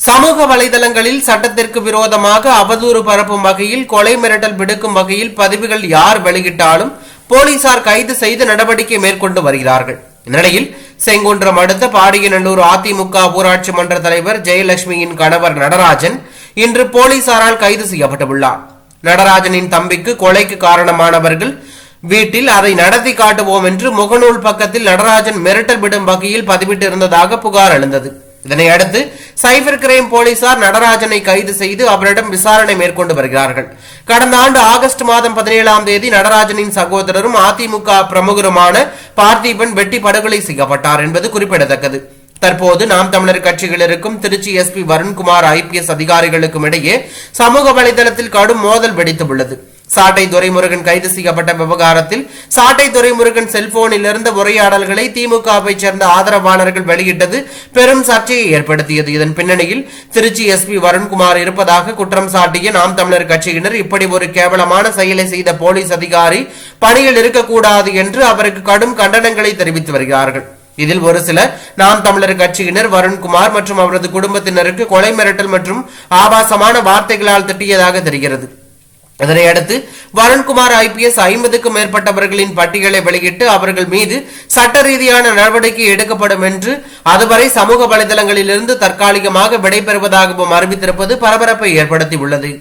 சமூக வலைதளங்களில் சட்டத்திற்கு விரோதமாக அவதூறு பரப்பும் வகையில் கொலை மிரட்டல் விடுக்கும் வகையில் பதிவுகள் யார் வெளியிட்டாலும் போலீசார் கைது செய்து நடவடிக்கை மேற்கொண்டு வருகிறார்கள். இந்நிலையில் செங்குன்றம் அடுத்த பாடியநல்லூர் அதிமுக ஊராட்சி மன்ற தலைவர் ஜெயலட்சுமியின் கணவர் நடராஜன் இன்று போலீசாரால் கைது செய்யப்பட்டுள்ளார். நடராஜனின் தம்பிக்கு கொலைக்கு காரணமானவர்கள் வீட்டில் அதை நடத்தி காட்டுவோம் என்று முகநூல் பக்கத்தில் நடராஜன் மிரட்டல் விடும் வகையில் பதிவிட்டு இருந்ததாக புகார் எழுந்தது. இதனை அடுத்து சைபர் கிரைம் போலீசார் நடராஜனை கைது செய்து அவரிடம் விசாரணை மேற்கொண்டு வருகிறார்கள். கடந்த ஆண்டு ஆகஸ்ட் மாதம் பதினேழாம் தேதி நடராஜனின் சகோதரரும் அதிமுக பிரமுகருமான பார்த்திபன் வெட்டி படுகொலை செய்யப்பட்டார் என்பது குறிப்பிடத்தக்கது. தற்போது நாம் தமிழர் கட்சிகளிருக்கும் திருச்சி எஸ்பி வருண்குமார் ஐபிஎஸ் அதிகாரிகளுக்கும் இடையே சமூக வலைதளத்தில் கடும் மோதல் வெடித்துள்ளது. சாட்டை துரைமுருகன் கைது செய்யப்பட்ட விவகாரத்தில் சாட்டை துரைமுருகன் செல்போனில் இருந்த உரையாடல்களை திமுகவை சேர்ந்த ஆதரவாளர்கள் வெளியிட்டது பெரும் சர்ச்சையை ஏற்படுத்தியது. இதன் பின்னணியில் திருச்சி எஸ்பி வருண்குமார் இருப்பதாக குற்றம் சாட்டிய நாம் தமிழர் கட்சியினர் இப்படி ஒரு கேவலமான செயலை செய்த போலீஸ் அதிகாரி பணியில் இருக்கக்கூடாது என்று அவருக்கு கடும் கண்டனங்களை தெரிவித்து வருகிறார்கள். இதில் ஒரு சில நாம் தமிழர் கட்சியினர் வருண்குமார் மற்றும் அவரது குடும்பத்தினருக்கு கொலை மிரட்டல் மற்றும் ஆபாசமான வார்த்தைகளால் திட்டியதாக தெரிகிறது. இதனையடுத்து வருண்குமார் ஐபிஎஸ் ஐம்பதுக்கும் மேற்பட்டவர்களின் பட்டியலை வெளியிட்டு அவர்கள் மீது சட்ட ரீதியான நடவடிக்கை எடுக்கப்படும் என்று அதுவரை சமூக வலைதளங்களிலிருந்து தற்காலிகமாக விடைபெறுவதாகவும் அறிவித்திருப்பது பரபரப்பை ஏற்படுத்தியுள்ளது.